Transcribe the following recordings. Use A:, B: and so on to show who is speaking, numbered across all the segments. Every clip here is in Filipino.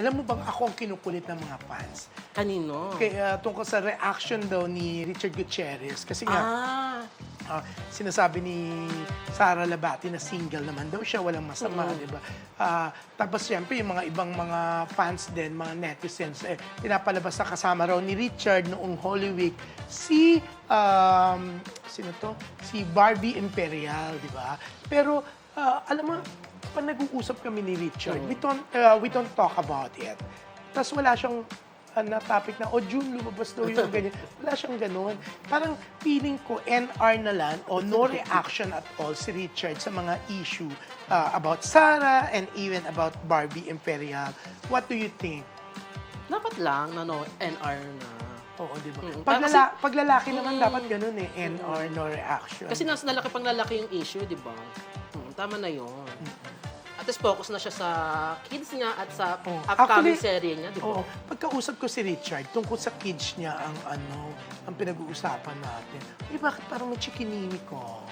A: Alam mo bang ako ang kinukulit ng mga fans?
B: Kanino?
A: Kaya tungkol sa reaction daw ni Richard Gutierrez. Kasi nga,
B: Ah,
A: Ah, sinasabi ni Sara Labati na single naman daw siya, walang masama, di ba? Ah, tapos siyempre, yung mga ibang mga fans din, mga netizens, eh, pinapalabas na kasama raw ni Richard noong Holy Week si, um, sino to? Si Barbie Imperial, di ba? Pero, ah, alam mo, pag nag-uusap kami ni Richard, we, don't, ah, we don't talk about it. Tapos wala siyang ah, na topic na, oh, June, lumabas daw yung ganyan. Wala siyang ganun. Parang feeling ko, NR na lang, o no reaction at all si Richard sa mga issue ah, about Sarah and even about Barbie Imperial. What do you think?
B: dapat lang na no, NR na.
A: Oo, di ba?
B: Mm,
A: Pag, lala- pag lalaki naman, dapat ganun eh. NR, no reaction.
B: Kasi nas nalaki pang lalaki yung issue, di ba? Hmm, tama na yun. At least focus na siya sa kids niya at sa
A: Oh.
B: upcoming
A: Actually,
B: serye niya, di ba?
A: Oo. Pagkausap ko si Richard, tungkol sa kids niya ang ano, ang pinag-uusapan natin. Eh, bakit parang may chikinini ko?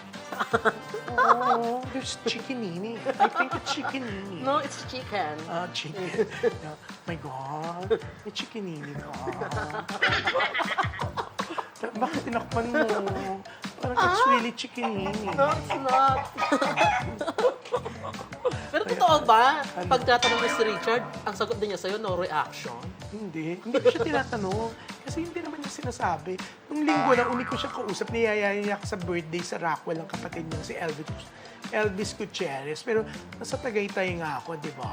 A: Oo, there's chikinini. I think it's chikinini.
B: No, it's chicken.
A: Ah, chicken. Yeah. My God, may chikinini ka. Bakit tinakpan mo? Parang it's really chikinini.
B: No, it's not. Pero totoo ba? Pag tatanong ni si Richard, ang sagot din niya sa'yo, no reaction?
A: Hindi. Hindi ko siya tinatanong. Kasi hindi naman niya sinasabi. Nung linggo na umi ko siya kausap, niyayaya niya ako sa birthday sa Rockwell ang kapatid niya, si Elvis, Elvis Gutierrez. Pero nasa Tagaytay nga ako, di ba?